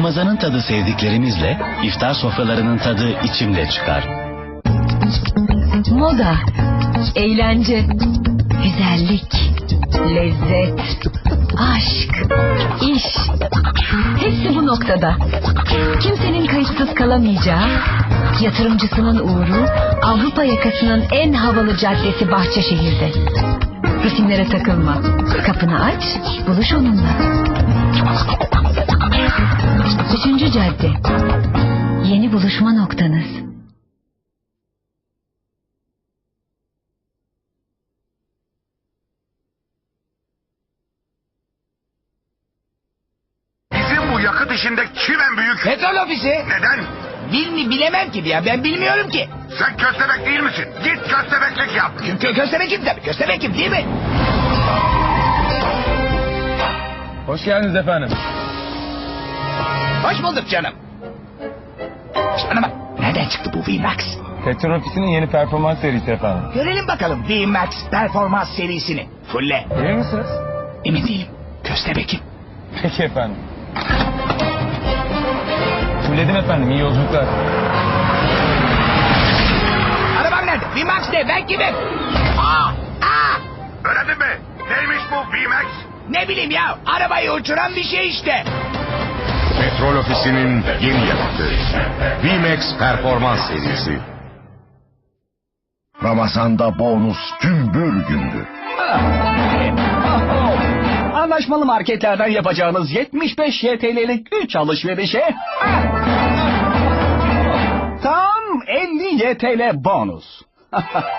Ramazanın tadı sevdiklerimizle, iftar sofralarının tadı içimde çıkar. Moda, eğlence, güzellik, lezzet, aşk, iş. Hepsi bu noktada. Kimsenin kayıtsız kalamayacağı, yatırımcısının uğru, Avrupa yakasının en havalı caddesi Bahçeşehir'de. Rutinlere takılma. Kapını aç, buluş onunla. Üçüncü cadde. Yeni buluşma noktanız. Bizim bu yakıt işinde kim en büyük? Petrol ofisi. Neden? Bil mi bilemem ki ya ben bilmiyorum ki. Sen köstebek değil misin? Git köstebeklik yap. Kö köstebekim tabii köstebekim değil mi? Hoş geldiniz efendim. Hoş bulduk canım. Bana bak nereden çıktı bu VMAX? Petrol Ofisi'nin yeni performans serisi efendim. Görelim bakalım VMAX performans serisini. Fulle. Emin misiniz? Emin değilim. Köstebekim. Peki efendim. Fulledim efendim, iyi yolculuklar. Arabam nerede? VMAX ne? Ben kimim? Aa! Aa! Öğrendin mi? Neymiş bu VMAX? Ne bileyim ya arabayı uçuran bir şey işte. Petrol Ofisi'nin yeni yakıtı. VMAX Performans serisi. Ramazan'da bonus gümbür gümbür. Anlaşmalı marketlerden yapacağınız 75 YTL'lik 3 alışverişe tam 50 YTL bonus.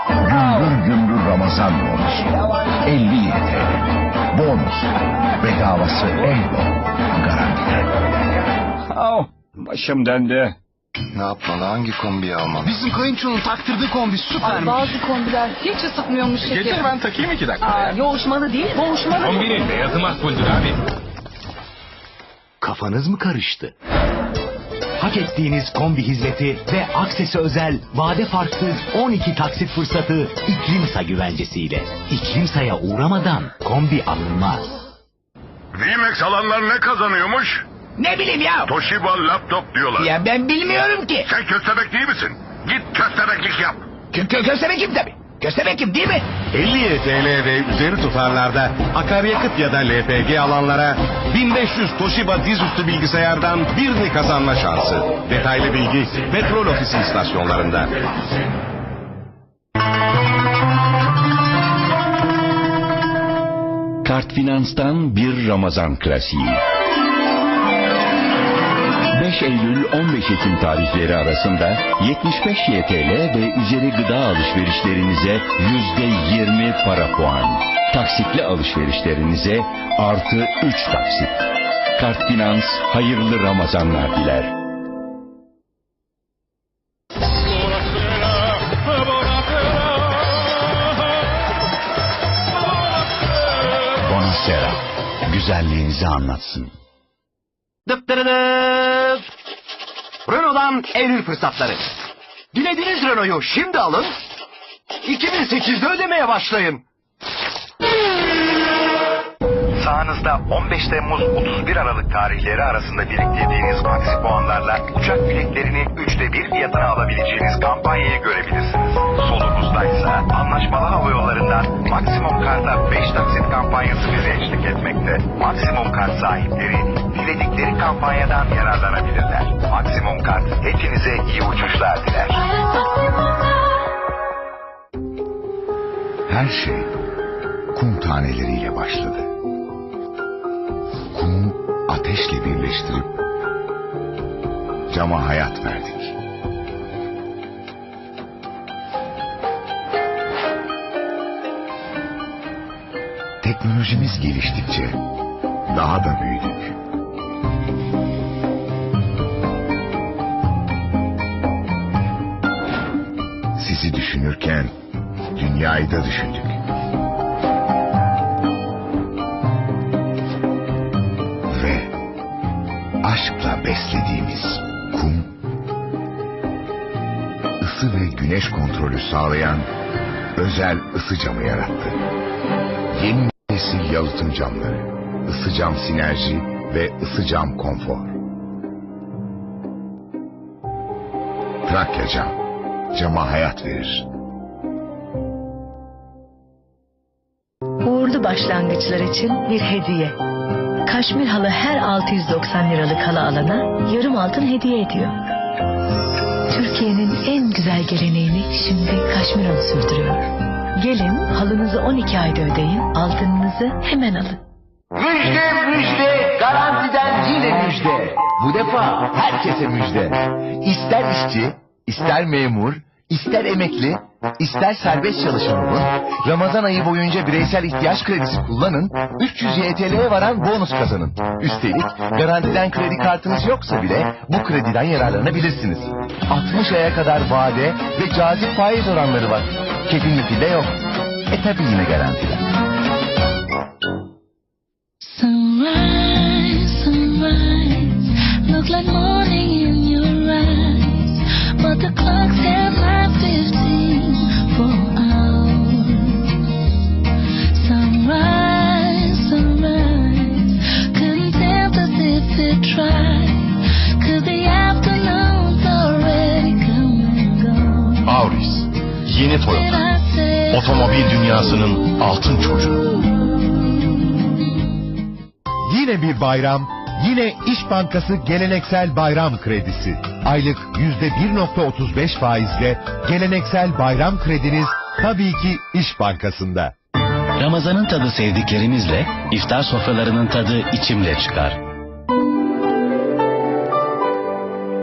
Gümbür gümbür Ramazan bonusu. 50 YTL. Bonus. Bedavası Elbo. Garantiden. Oh, başım döndü. Ne yapmalı? Hangi kombiyi almalı? Bizim kayınçonun taktırdığı kombi süpermiş. Bazı kombiler hiç ısıtmıyormuş şekerim. ben takayım iki dakika. Aa, yoğuşmalı değil, boğuşmalı. Kombinin beyazı makbuldür abi. Kafanız mı karıştı? Hak ettiğiniz kombi hizmeti ve aksesi özel vade farksız 12 taksit fırsatı İklimsa güvencesiyle. İklimsa'ya uğramadan kombi alınmaz. VMAX alanlar ne kazanıyormuş? Ne bileyim ya. Toshiba laptop diyorlar. Ya ben bilmiyorum ki. Sen köstebek değil misin? Git köstebeklik yap. Kö kö köstebekim tabii. Köstebekim değil mi? 50 TL ve üzeri tutarlarda akaryakıt ya da LPG alanlara 1500 Toshiba dizüstü bilgisayardan birini kazanma şansı. Detaylı bilgi Petrol Ofisi istasyonlarında. Kart Finans'tan bir Ramazan klasiği. 5 Eylül 15 Ekim tarihleri arasında 75 YTL ve üzeri gıda alışverişlerinize %20 para puan. Taksitli alışverişlerinize artı 3 taksit. Kart Finans hayırlı Ramazanlar diler. Bonasera. Güzelliğinizi anlatsın. Renault'dan Eylül fırsatları. Dilediğiniz Renault'u şimdi alın. 2008'de ödemeye başlayın. Sağınızda 15 Temmuz 31 Aralık tarihleri arasında biriktirdiğiniz maksi puanlarla uçak biletlerini üçte bir fiyatına alabileceğiniz kampanyayı görebilirsiniz. Solunuzdaysa anlaşmalı hava yollarından Maksimum Kart'a 5 taksit kampanyası bize eşlik etmekte. Maksimum Kart sahipleri diledikleri kampanyadan yararlanabilirler. Maksimum Kart hepinize iyi uçuşlar diler. Her şey kum taneleriyle başladı. Kumu ateşle birleştirip cama hayat verdik. Teknolojimiz geliştikçe daha da büyüdük. Sizi düşünürken dünyayı da düşündük. Ve aşkla beslediğimiz kum, ısı ve güneş kontrolü sağlayan özel ısı camı yarattı. Yeni Yeşil yalıtım camları, ısı cam sinerji ve ısı cam konfor. Trakya cam, cama hayat verir. Uğurlu başlangıçlar için bir hediye. Kaşmir halı her 690 liralık halı alana yarım altın hediye ediyor. Türkiye'nin en güzel geleneğini şimdi Kaşmir halı sürdürüyor. Gelin halınızı 12 ayda ödeyin, altınınızı hemen alın. Müjde müjde garantiden yine müjde. Bu defa herkese müjde. İster işçi, ister memur, ister emekli, ister serbest çalışan olun. Ramazan ayı boyunca bireysel ihtiyaç kredisi kullanın. 300 YTL'ye varan bonus kazanın. Üstelik garantiden kredi kartınız yoksa bile bu krediden yararlanabilirsiniz. 60 aya kadar vade ve cazip faiz oranları var. Kesinlikle de yok. E tabi yine garantiden. Sunrise, sunrise, look like morning in your eyes, but the clock Yeni Toyota. Otomobil dünyasının altın çocuğu. Yine bir bayram, yine İş Bankası geleneksel bayram kredisi. Aylık %1.35 faizle geleneksel bayram krediniz tabii ki İş Bankası'nda. Ramazanın tadı sevdiklerimizle, iftar sofralarının tadı içimle çıkar.